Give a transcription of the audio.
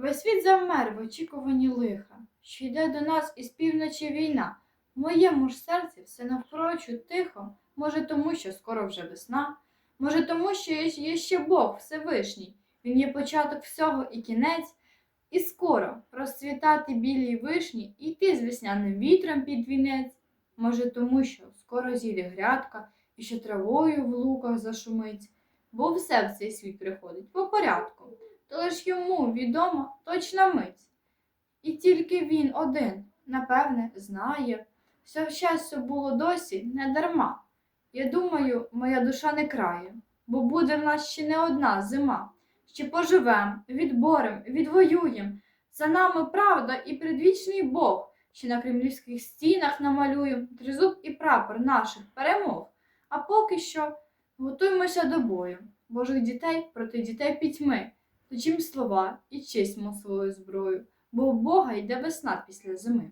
Весь світ завмер в очікуванні лиха, що йде до нас із півночі війна. В моєму ж серці все навпрочу тихо, може тому, що скоро вже весна, може тому, що є, ще Бог Всевишній, Він є початок всього і кінець, і скоро розцвітати білій вишні, і йти з весняним вітром під вінець. Може тому, що скоро зійде грядка, і що травою в луках зашумить, бо все в цей світ приходить по порядку, то лиш йому відома точна мить. І тільки він один, напевне, знає, все щастя було досі не дарма. Я думаю, моя душа не крає, бо буде в нас ще не одна зима. Ще поживем, відборем, відвоюєм. За нами правда і предвічний Бог, що на кремлівських стінах намалюєм тризуб і прапор наших перемог. А поки що готуймося до бою, Божих дітей проти дітей пітьми, точім слова і честь свою зброю, бо у Бога йде весна після зими.